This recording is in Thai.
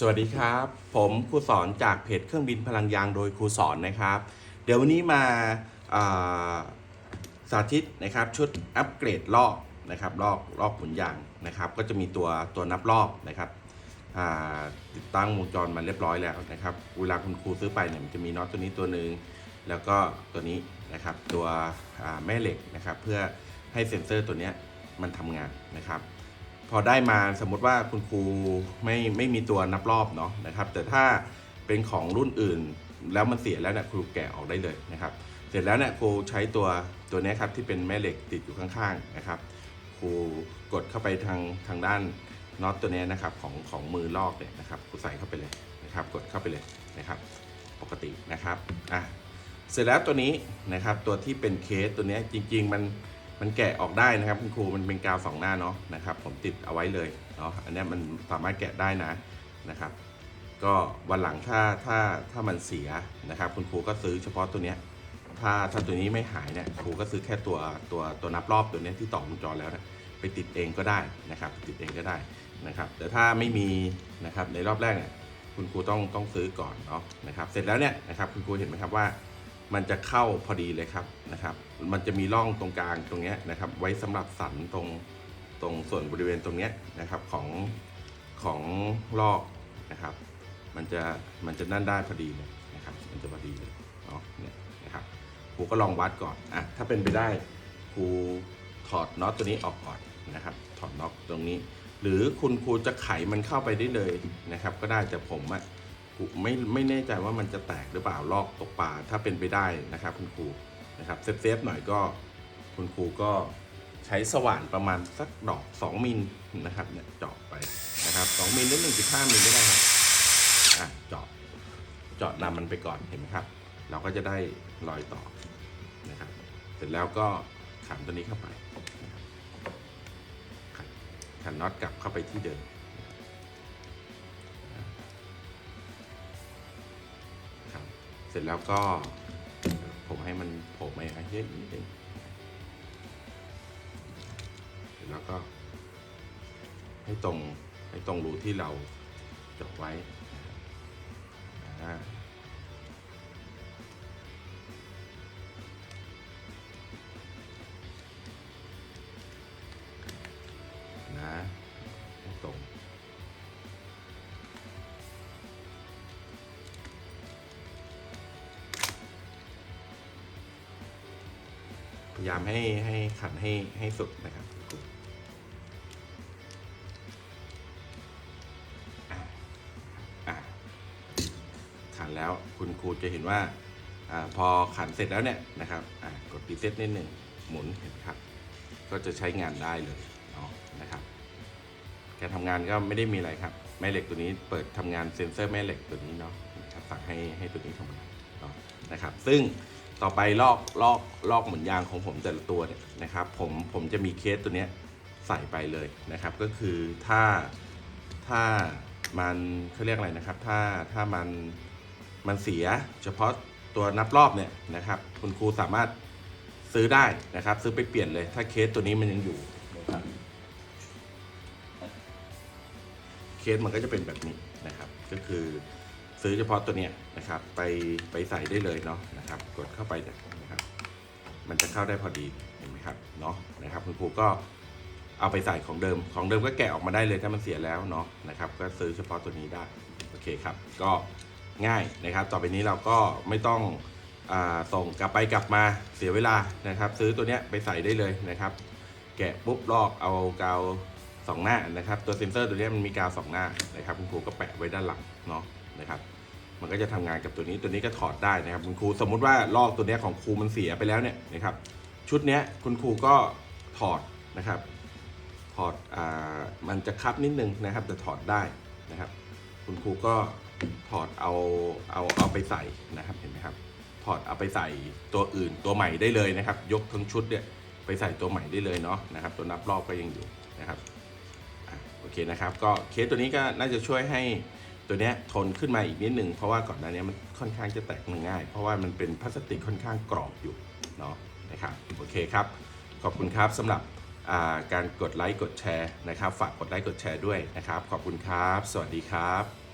สวัสดีครับ ผมครูสอนจากเพจเครื่องบินพลังยางโดยครูสอนนะครับ เดี๋ยววันนี้มาาสาธิตนะครับชุดอัปเกรดลอกนะครับลอกลอกหมุนยางนะครับ ก็จะมีตัวตัวนับรอบนะครับติดตั้งวงจรมาเรียบร้อยแล้วนะครับเวลาคุณครูซื้อไปเนี่ยมันจะมีน็อตตัวนี้ตัวหนึ่งแล้วก็ตัวนี้นะครับตัวแม่เหล็กนะครับ เพื่อให้เซ็นเซอร์ตัวนี้มันทำงานนะครับ พอได้มาสมมติว่าคุณครูไม่ไม่มีตัวนับรอบเนาะนะครับ แต่ถ้าเป็นของรุ่นอื่นแล้วมันเสียแล้วเนี่ยครูแกะออกได้เลยนะครับ เสร็จแล้วเนี่ยครูใช้ตัวตัวนี้ครับที่เป็นแม่เหล็กติดอยู่ข้างๆนะครับครูกดเข้าไปทางทางด้านน็อตตัวนี้นะครับของของมือลอกเนี่ยนะครับครูใส่เข้าไปเลยนะครับ กดเข้าไปเลยนะครับ ปกตินะครับอะเสร็จแล้วตัวนี้นะครับตัวที่เป็นเคสตัวนี้จริง ๆ มัน มันแกะออกได้นะครับคุณครูมันเป็นกาวสองหน้าเนาะนะครับ ผมติดเอาไว้เลยเนาะอันนี้มันสามารถแกะได้นะนะครับ ก็วันหลังถ้าถ้าถ้ามันเสียนะครับ คุณครูก็ซื้อเฉพาะตัวเนี้ยถ้าถ้าตัวนี้ไม่หายเนี่ยครูก็ซื้อแค่ตัวตัวตัวนับรอบตัวนี้ที่ต่อวงจรแล้วนะไปติดเองก็ได้นะครับ ติดเองก็ได้นะครับ แต่ถ้าไม่มีนะครับในรอบแรกเนี่ยคุณครูต้องต้องซื้อก่อนเนาะนะครับ เสร็จแล้วเนี่ยนะครับคุณครูเห็นไหมครับว่า มันจะเข้าพอดีเลยครับนะครับ มันจะมีร่องตรงกลางตรงเนี้ยนะครับ ไว้สำหรับสันตรงตรงส่วนบริเวณตรงเนี้ยนะครับของของลอกนะครับ มันจะมันจะนั่นได้พอดีเลยนะครับ มันจะพอดีเลยเนาะเนี่ยนะครับครูก็ลองวัดก่อนอะถ้าเป็นไปได้ครูถอดน็อตตัวนี้ออกก่อนนะครับ ถอดน็อตตรงนี้ หรือคุณครูจะไขมันเข้าไปได้เลยนะครับ ก็ได้แต่ผมอะ ผมไม่ไม่แน่ใจว่ามันจะแตกหรือเปล่าลอกตกปลาถ้าเป็นไปได้นะครับ คุณครูนะครับเซฟๆหน่อยก็คุณครูก็ใช้สว่านประมาณสักดอก 2 มิลนะครับเนี่ยเจาะไปนะครับ 2 มิลหรือ1.5มิลก็ได้ครับอะเจาะเจาะนำมันไปก่อนเห็นไหมครับ เราก็จะได้รอยต่อนะครับ เสร็จแล้วก็ขันตัวนี้เข้าไปขันน็อตกลับเข้าไปที่เดิม ร็จแล้วก็ผมให้มันโผล่มาเยอะนิดนึงเสร็จแล้วก็ ให้ตรงให้ตรงรูที่เราเจาะไว้นะครับอ่า พยายามให้ให้ขันให้ให้สุดนะครับขันแล้วคุณครูจะเห็นว่าอพอขันเสร็จแล้วเนี่ยนะครับกดรีเซ็ตนิดหนึ่งหมุนเห็นครับ ก็จะใช้งานได้เลยเนาะนะครับการทำงานก็ไม่ได้มีอะไรครับ แม่เหล็กตัวนี้เปิดทำงานเซ็นเซอร์แม่เหล็กตัวนี้เนาะนะครับสั่งให้ให้ตัวนี้ทำงานเนาะนะครับ ซึ่ง ต่อไปลอกลอกลอกหมุนยางของผมแต่ละตัวเนี่ยนะครับ ผมผมจะมีเคสตัวเนี้ยใส่ไปเลยนะครับ ก็คือถ้าถ้ามันเขาเรียกอะไรนะครับ ถ้าถ้ามันมันเสียเฉพาะตัวนับรอบเนี่ยนะครับ คุณครูสามารถซื้อได้นะครับ ซื้อไปเปลี่ยนเลย ถ้าเคสตัวนี้มันยังอยู่นะครับเคสมันก็จะเป็นแบบนี้นะครับ ก็คือ ซื้อเฉพาะตัวเนี้ยนะครับไปไปใส่ได้เลยเนาะนะครับ กดเข้าไปนี่นะครับ มันจะเข้าได้พอดีเห็นไหมครับเนาะนะครับคุณครูก็เอาไปใส่ของเดิมของเดิมก็แกะออกมาได้เลยถ้ามันเสียแล้วเนาะนะครับ ก็ซื้อเฉพาะตัวนี้ได้โอเคครับ ก็ง่ายนะครับ ต่อไปนี้เราก็ไม่ต้องอส่งกลับไปกลับมาเสียเวลานะครับ ซื้อตัวเนี้ยไปใส่ได้เลยนะครับ แกะปุ๊บลอกเอากาวสองหน้านะครับ ตัวเซนเซอร์ตัวนี้มันมีกาวสองหน้านะครับคุณครูก็แปะไว้ด้านหลังเนาะ นะครับมันก็จะทำงานกับตัวนี้ตัวนี้ก็ถอดได้นะครับคุณครูสมมุติว่าลอกตัวนี้ของครูมันเสียไปแล้วเนี่ยนะครับชุดนี้คุณครูก็ถอดนะครับถอดอ่ามันจะคับนิดนึงนะครับแต่ถอดได้นะครับ คุณครูก็ถอดเอาเอาเอาไปใส่นะครับเห็นไหมครับถอดเอาไปใส่ตัวอื่นตัวใหม่ได้เลยนะครับ ยกทั้งชุดเนี่ยไปใส่ตัวใหม่ได้เลยเนาะนะครับ ตัวนับรอบก็ยังอยู่นะครับอโอเคนะครับ ก็เคสตัวนี้ก็น่าจะช่วยให้ ตัวเนี้ยทนขึ้นมาอีกนิดหนึ่งเพราะว่าก่อนหน้านี้มันค่อนข้างจะแตกมันง่าย เพราะว่ามันเป็นพลาสติกค่อนข้างกรอบอยู่เนาะนะครับโอเคครับ ขอบคุณครับสำหรับาการกดไลค์กดแชร์นะครับ ฝากกดไลค์กดแชร์ด้วยนะครับ ขอบคุณครับ สวัสดีครับ